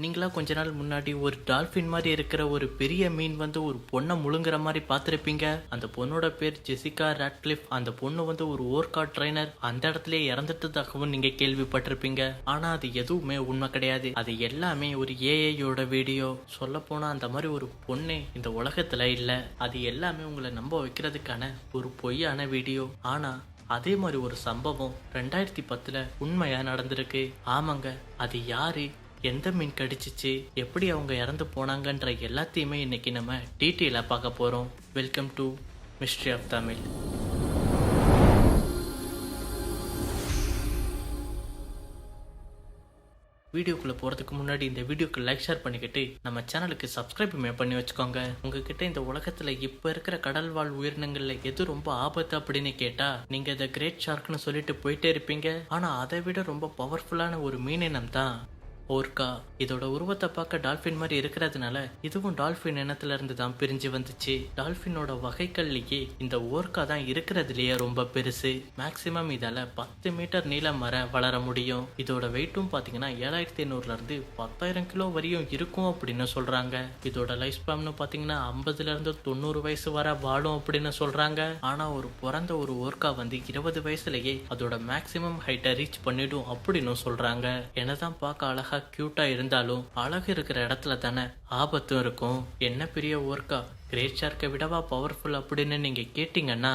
நீங்களா கொஞ்ச நாள் முன்னாடி ஒரு டால்ஃபின் மாதிரி இருக்கிற ஒரு பெரிய மீன் வந்து ஒரு பொண்ணை முழுங்குற மாதிரி பார்த்துருப்பீங்க. அந்த பொண்ணோட பேர் ஜெசிகா ராட்லிஃப் அந்த பொண்ணு வந்து ஒரு ஓர்கா ட்ரைனர். அந்த இடத்துல இறந்துட்டதாகவும் நீங்க கேள்விப்பட்டிருப்பீங்க. ஆனா அது எதுவுமே உண்மை கிடையாது. அது எல்லாமே ஒரு ஏஐயோட வீடியோ. சொல்ல போனா அந்த மாதிரி ஒரு பொண்ணே இந்த உலகத்துல இல்ல. அது எல்லாமே உங்களை நம்ப வைக்கிறதுக்கான ஒரு பொய்யான வீடியோ. ஆனா அதே மாதிரி ஒரு சம்பவம் ரெண்டாயிரத்தி பத்துல உண்மையா நடந்திருக்கு. ஆமாங்க அது யாரு? எந்த மீன் கடிச்சிச்சு எப்படி அவங்க இறந்து போனாங்கன்ற எல்லாத்தையுமே இன்னைக்கு நம்ம டீட்டெயிலாக பார்க்க போகிறோம் welcome to mystery of Tamil வீடியோக்குள்ளே போகிறதுக்கு முன்னாடி இந்த வீடியோக்கு லைக் ஷேர் பண்ணிக்கிட்டு நம்ம சேனலுக்கு சப்ஸ்கிரைபுமே பண்ணி வச்சுக்கோங்க. உங்ககிட்ட இந்த உலகத்தில் இப்போ இருக்கிற கடல் வாழ் உயிரினங்களில் எது ரொம்ப ஆபத்து அப்படின்னு கேட்டால் நீங்கள் இதை கிரேட் ஷார்க்னு சொல்லிட்டு போயிட்டே இருப்பீங்க. ஆனால் அதை விட ரொம்ப பவர்ஃபுல்லான ஒரு மீனினம் தான் ஓர்கா இதோட உருவத்தை பார்க்க டால்ஃபின் மாதிரி இருக்கிறதுனால இதுவும் டால்ஃபின் இனத்துல இருந்து தான் பிரிஞ்சு வந்துச்சு. டால்ஃபினோட வகைகள்லயே இந்த ஓர்கா தான் இருக்கிறதுலயே ரொம்ப பெருசு. மேக்சிமம் இதால பத்து மீட்டர் நீளம் வர வளர முடியும். இதோட வெயிட்டும் பாத்தீங்கன்னா ஏழாயிரத்தி எண்ணூறுல இருந்து பத்தாயிரம் கிலோ வரையும் இருக்கும் அப்படின்னு சொல்றாங்க. இதோட லைஃப் ஸ்பேம்னு பாத்தீங்கன்னா ஐம்பதுல இருந்து தொண்ணூறு வயசு வர வாழும் அப்படின்னு சொல்றாங்க. ஆனா ஒரு பிறந்த ஒரு ஓர்கா வந்து இருபது வயசுலயே அதோட மேக்சிமம் ஹைட்டை ரீச் பண்ணிடும் அப்படின்னு சொல்றாங்க. என்னதான் பார்க்க அழகா கியூட்டா இருந்தாலும் அழகு இருக்கிற இடத்துல தானே ஆபத்தும் இருக்கும். என்ன பெரிய ஓர்க்கா கிரேட் ஷார்க்கை விடவா பவர்ஃபுல் அப்படின்னு நீங்க கேட்டீங்கன்னா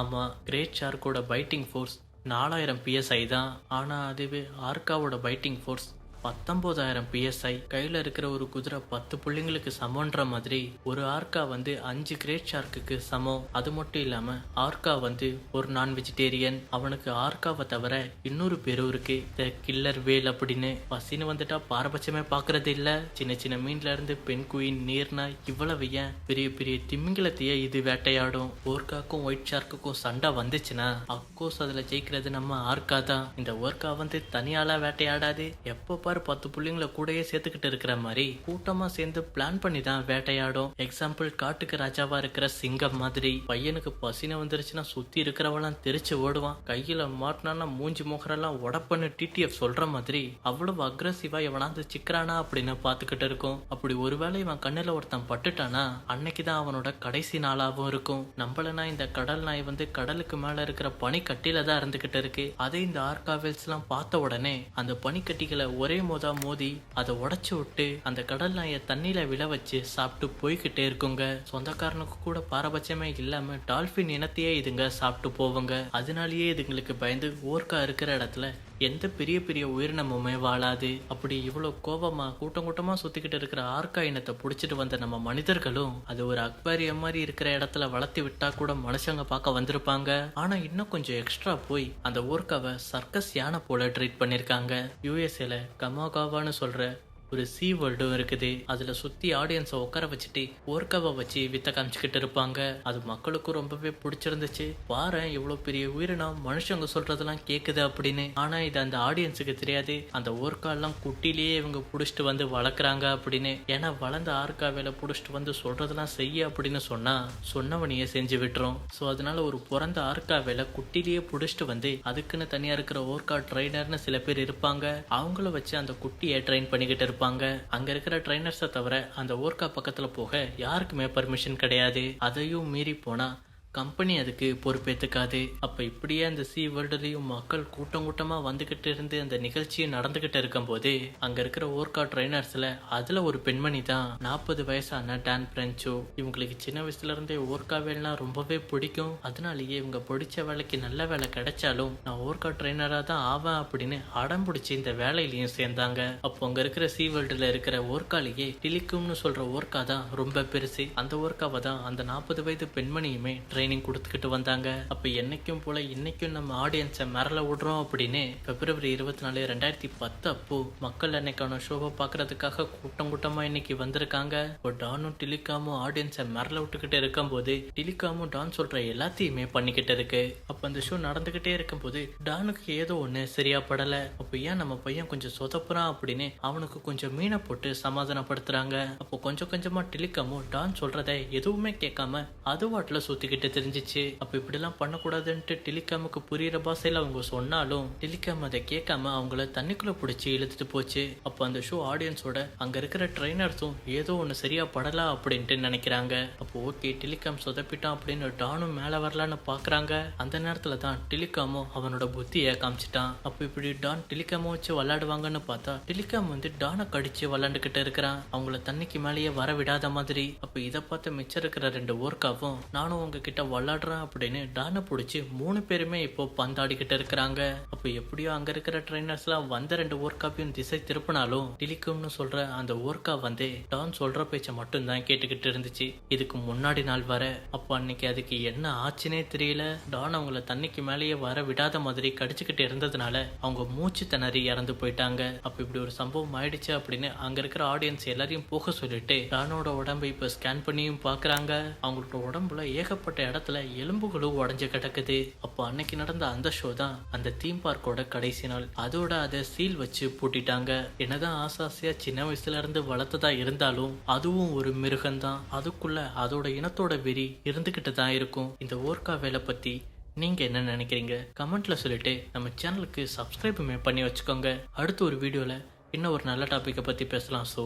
ஆமா கிரேட் ஷார்க்கோட பைட்டிங் ஃபோர்ஸ் நாலாயிரம் பிஎஸ்ஐ தான். ஆனா அதுவே ஆர்காவோட பைட்டிங் ஃபோர்ஸ் பத்தொன்பதாயிரம் பிஎஸ்ஐ கையில் இருக்கிற ஒரு குதிரை பத்து புள்ளிங்களுக்கு சமன்ற மாதிரி ஒரு ஆர்கா வந்து அஞ்சு கிரேட் ஷார்க்குக்கு சமம். அது மட்டும் இல்லாம ஆர்கா வந்து ஒரு நான் வெஜிடேரியன் அவனுக்கு ஆர்காவை தவிர இன்னொரு பேரும் இருக்கு. த கில்லர் வேல் அப்படின்னு. பசின்னு வந்துட்டா பாரபட்சமே பார்க்கறது இல்ல. சின்ன சின்ன மீன்ல இருந்து பெண் குயின் நீர்னா இவ்வளவு ஏன்? பெரிய பெரிய திமிங்கலத்தையே இது வேட்டையாடும். ஓர்காக்கும் ஒயிட் ஷார்க்குக்கும் சண்டை வந்துச்சுன்னா அக்கோஸ் அதுல ஜெயிக்கிறது நம்ம ஆர்கா தான். இந்த ஓர்கா வந்து தனியாலாம் வேட்டையாடாது. எப்போ பாரு பத்து புள்ளிங்களை கூடயே சேர்த்துக்கிட்டு இருக்கிற மாதிரி கூட்டமா சேர்ந்து பிளான் பண்ணி தான் வேட்டையாடும். எக்ஸாம்பிள் காட்டுக்கு ராஜாவா இருக்கிற சிங்கம் மாதிரி. பையனுக்கு பசின வந்துருச்சுன்னா சுத்தி இருக்கிறவெல்லாம் தெரிச்சு ஓடுவான். கையில மாட்டினா மூஞ்சி முகரெல்லாம் உடப்பன்னு டிடிஎஃப் சொல்ற மாதிரி அவ்வளவு அக்ரஸிவா எவனாவது சிக்கிறானா அப்படின்னு பாத்துக்கிட்டு இருக்கும். அப்படி ஒருவேளை இவன் கண்ணுல ஒருத்தன் பட்டுட்டானா அன்னைக்குதான் அவனோட கடைசி நாளாவும் இருக்கும். நம்மளனா இந்த கடல் நாய் வந்து கடலுக்கு மேல இருக்கிற பனிக்கட்டில தான் இருந்துகிட்டு இருக்கு. அதே இந்த ஆர்காவெல்ஸ் எல்லாம் பார்த்த உடனே அந்த பனிக்கட்டிகளை ஒரே மோதா மோதி அதை உடச்சி விட்டு அந்த கடல் நாயை தண்ணியில விழ வச்சு சாப்பிட்டு போய்கிட்டே இருக்குங்க. சொந்தக்காரனுக்கு கூட பாரபட்சமே இல்லாம டால்பின் இனத்தையே இதுங்க சாப்பிட்டு போவுங்க. அதனாலேயே இதுங்களுக்கு பயந்து ஓர்க்கா இருக்கிற இடத்துல எந்த பெரிய பெரிய உயிரினமுமே வாழாது. அப்படி இவ்வளோ கோபமாக கூட்டம் கூட்டமாக சுற்றிக்கிட்டு இருக்கிற ஆர்கா இனத்தை பிடிச்சிட்டு வந்த நம்ம மனிதர்களும் அது ஒரு அக்வாரியம் மாதிரி இருக்கிற இடத்துல வளர்த்தி விட்டா கூட மனுஷங்க பார்க்க வந்திருப்பாங்க. ஆனால் இன்னும் கொஞ்சம் எக்ஸ்ட்ரா போய் அந்த ஊர்க்காவை சர்க்கஸ் யானை போல ட்ரீட் பண்ணியிருக்காங்க யூஎஸ்ஏல கமாகாவான்னு சொல்கிற ஒரு சி வேர்ல்டும் இருக்குது. அதுல சுத்தி ஆடியன்ஸை உட்கார வச்சுட்டு ஓர்க்காவை வச்சு வித்த காமிச்சுக்கிட்டு இருப்பாங்க. அது மக்களுக்கும் ரொம்பவே பிடிச்சிருந்துச்சு. பாரு இவ்வளவு பெரிய உயிரினம் மனுஷங்க சொல்றதெல்லாம் கேக்குது அப்படின்னு. ஆனா இது அந்த ஆடியன்ஸுக்கு தெரியாது. அந்த ஓர்க்கா குட்டிலேயே இவங்க புடிச்சிட்டு வந்து வளர்க்குறாங்க அப்படின்னு. ஏன்னா வளர்ந்த ஆர்காவையில புடிச்சிட்டு வந்து சொல்றதெல்லாம் செய்ய அப்படின்னு சொன்னா சொன்னவனையே செஞ்சு விட்டுரும். ஸோ அதனால ஒரு பிறந்த ஆர்காவையில குட்டிலேயே புடிச்சிட்டு வந்து அதுக்குன்னு தனியா இருக்கிற ஓர்கா ட்ரைனர்னு சில பேர் இருப்பாங்க. அவங்கள வச்சு அந்த குட்டியை ட்ரெயின் பண்ணிக்கிட்டு இருப்பாங்க அங்க இருக்கிற ட்ரைனர்ஸை தவிர அந்த ஊர்கா பக்கத்துல போக யாருக்குமே பர்மிஷன் கிடையாது. அதையும் மீறி போனா கம்பெனி அதுக்கு பொறுப்பேற்றுக்காது அப்போ இப்படியே அந்த சி வேர்ல்டுலேயும் மக்கள் கூட்டம் கூட்டமாக வந்துகிட்டு இருந்து அந்த நிகழ்ச்சியும் நடந்துகிட்டு இருக்கும்போது அங்கே இருக்கிற ஓர்கா ட்ரைனர்ஸில் அதில் ஒரு பெண்மணி தான் நாற்பது வயசான டான் பிரெஞ்சோ இவங்களுக்கு சின்ன வயசுலேருந்தே ஓர்கா வேலைனா ரொம்பவே பிடிக்கும். அதனாலேயே இவங்க பிடிச்ச வேலைக்கு நல்ல வேலை கிடைச்சாலும் நான் ஓர்கா ட்ரைனராக தான் ஆவேன் அப்படின்னு அடம் பிடிச்சி இந்த வேலையிலையும் சேர்ந்தாங்க. அப்போ அங்கே இருக்கிற சி வேர்ல்டில் இருக்கிற ஓர்காலேயே டிலிக்கும்னு சொல்கிற ஓர்கா தான் ரொம்ப பெருசு. அந்த ஓர்காவை தான் அந்த நாற்பது வயது பெண்மணியுமே ட்ரெயின் ட்ரைனிங் கொடுத்துக்கிட்டு வந்தாங்க. அப்போ என்னைக்கும் போல இன்னைக்கும் நம்ம ஆடியன்ஸை மிரள விடுறோம் அப்படின்னு பிப்ரவரி இருபத்தி நாலு ரெண்டாயிரத்தி பத்து அப்போ மக்கள் அன்னைக்கான ஷோவை பார்க்கறதுக்காக கூட்டம் கூட்டமா இன்னைக்கு வந்திருக்காங்க. இப்போ டானும் டிலிகாமும் ஆடியன்ஸை மிரள விட்டுக்கிட்டு இருக்கும்போது டிலிகாமும் டான் சொல்ற எல்லாத்தையுமே பண்ணிக்கிட்டு இருக்கு. அப்போ அந்த ஷோ நடந்துகிட்டே இருக்கும்போது டானுக்கு ஏதோ ஒன்று சரியா படல. அப்போ ஏன் நம்ம பையன் கொஞ்சம் சொதப்புறான் அப்படின்னு அவனுக்கு கொஞ்சம் மீனை போட்டு சமாதானப்படுத்துறாங்க. அப்போ கொஞ்சம் கொஞ்சமா டிலிகாமும் டான் சொல்றதை எதுவுமே கேட்காம அது வாட்டில் சுத்திக்கிட்டு தெரிஞ்சிச்சு. அப்போ இப்படிலாம் பண்ணக்கூடாதுன்ட்டு டெலிகாமுக்கு புரியிற பாஷையில் அவங்க சொன்னாலும் டெலிகாம் அதை கேட்காம அவங்கள தண்ணிக்குள்ளே பிடிச்சி இழுத்துட்டு போச்சு. அப்போ அந்த ஷோ ஆடியன்ஸோட அங்கே இருக்கிற ட்ரைனர்ஸும் ஏதோ ஒன்று சரியாக படலாம் அப்படின்ட்டு நினைக்கிறாங்க. அப்போ ஓகே டெலிகாம் சொதப்பிட்டான் அப்படின்னு டானும் மேலே வரலான்னு பார்க்குறாங்க அந்த நேரத்தில் தான் டெலிகாமும் அவனோட புத்தியை காமிச்சிட்டான். அப்போ இப்படி டான் டெலிகாமை வச்சு விளாடுவாங்கன்னு பார்த்தா டெலிகாம் வந்து டானை கடிச்சு விளாண்டுக்கிட்டு இருக்கிறான். அவங்கள தண்ணிக்கு மேலேயே வர விடாத மாதிரி. அப்போ இதை பார்த்து மிச்சம் இருக்கிற ரெண்டு ஓர்க்காவும் நானும் உங்ககிட்ட விளாடுறேன் அப்படின்னு டானை பிடிச்சி மூணு பேருமே இப்போ பந்தாடிக்கிட்டு இருக்கிறாங்க. அப்போ எப்படியோ அங்கே இருக்கிற ட்ரைனர்ஸ்லாம் வந்த ரெண்டு ஓர்காப்பையும் திசை திருப்பினாலும் டிலிக்கும்னு சொல்ற அந்த ஓர்க்கா வந்து டான் சொல்ற பேச்சை மட்டும்தான் கேட்டுக்கிட்டு இருந்துச்சு. இதுக்கு முன்னாடி நாள் வர அப்போ அன்னைக்கு அதுக்கு என்ன ஆச்சுனே தெரியல. டான் அவங்கள தண்ணிக்கு மேலேயே வர விடாத மாதிரி கடிச்சுக்கிட்டு இருந்ததுனால அவங்க மூச்சு திணறி இறந்து போயிட்டாங்க. அப்போ இப்படி ஒரு சம்பவம் ஆயிடுச்சு அப்படின்னு அங்க இருக்கிற ஆடியன்ஸ் எல்லாரையும் போக சொல்லிட்டு டானோட உடம்பை இப்போ ஸ்கேன் பண்ணியும் பாக்குறாங்க அவங்களோட உடம்புல ஏகப்பட்ட இடத்துல எலும்புகளும் உடஞ்சு கிடக்குது. அப்போ அன்னைக்கு நடந்த அந்த ஷோ தான் அந்த தீம் பார்க்கோட கடைசி நாள். அதோட அதை சீல் வச்சு பூட்டிட்டாங்க. என்னதான் ஆசாசியா சின்ன வயசுல இருந்து வளர்த்ததா இருந்தாலும் அதுவும் ஒரு மிருகம்தான் அதுக்குள்ள அதோட இனத்தோட வெறி இருந்துகிட்டு தான் இருக்கும். இந்த ஓர்கா வேலை பத்தி நீங்க என்ன நினைக்கிறீங்க? கமெண்ட்ல சொல்லிட்டு நம்ம சேனலுக்கு சப்ஸ்கிரைபுமே பண்ணி வச்சுக்கோங்க. அடுத்த ஒரு வீடியோல இன்னும் ஒரு நல்ல டாப்பிக்கை பத்தி பேசலாம். So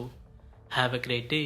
have a great day